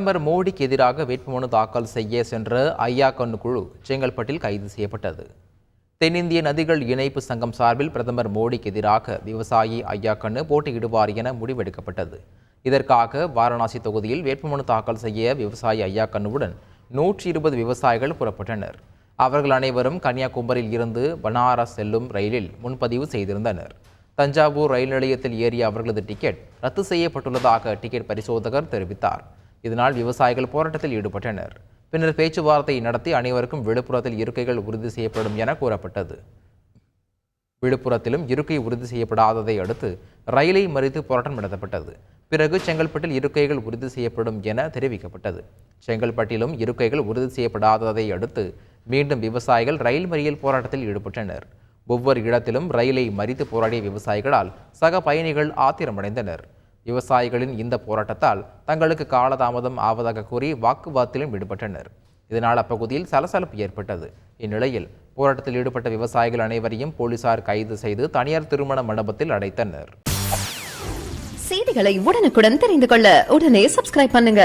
பிரதமர் மோடிக்கு எதிராக வேட்புமனு தாக்கல் செய்ய சென்ற ஐயா கண்ணு குழு செங்கல்பட்டில் கைது செய்யப்பட்டது. தென்னிந்திய நதிகள் இணைப்பு சங்கம் சார்பில் பிரதமர் மோடிக்கு எதிராக விவசாயி ஐயா கண்ணு போட்டியிடுவார் என முடிவெடுக்கப்பட்டது. இதற்காக வாரணாசி தொகுதியில் வேட்புமனு தாக்கல் செய்ய விவசாயி ஐயா கண்ணுவுடன் நூற்றி இருபது விவசாயிகள் புறப்பட்டனர். அவர்கள் அனைவரும் கன்னியாகுமரியில் இருந்து பனாரஸ் செல்லும் ரயிலில் முன்பதிவு செய்திருந்தனர். தஞ்சாவூர் ரயில் நிலையத்தில் ஏறிய அவர்களது டிக்கெட் ரத்து செய்யப்பட்டுள்ளதாக டிக்கெட் பரிசோதகர் தெரிவித்தார். இதனால் விவசாயிகள் போராட்டத்தில் ஈடுபட்டனர். பின்னர் பேச்சுவார்த்தை நடத்தி அனைவருக்கும் விழுப்புரத்தில் இருக்கைகள் உறுதி செய்யப்படும் என கூறப்பட்டது. விழுப்புரத்திலும் இருக்கை உறுதி செய்யப்படாததை அடுத்து ரயிலை மறித்து போராட்டம் நடத்தப்பட்டது. பிறகு செங்கல்பட்டில் இருக்கைகள் உறுதி செய்யப்படும் என தெரிவிக்கப்பட்டது. செங்கல்பட்டிலும் இருக்கைகள் உறுதி செய்யப்படாததை அடுத்து மீண்டும் விவசாயிகள் ரயில் மறியல் போராட்டத்தில் ஈடுபட்டனர். ஒவ்வொரு இடத்திலும் ரயிலை மறித்து போராடிய விவசாயிகளால் சக பயணிகள் ஆத்திரமடைந்தனர். விவசாயிகளின் இந்த போராட்டத்தால் தங்களுக்கு காலதாமதம் ஆவதாக கூறி வாக்குவாதத்திலும் ஈடுபட்டனர். இதனால் அப்பகுதியில் சலசலப்பு ஏற்பட்டது. இந்நிலையில் போராட்டத்தில் ஈடுபட்ட விவசாயிகள் அனைவரையும் போலீசார் கைது செய்து தனியார் திருமண மண்டபத்தில் அடைத்தனர். செய்திகளை உடனுக்குடன் தெரிந்து கொள்ள உடனே சப்ஸ்கிரைப் பண்ணுங்க.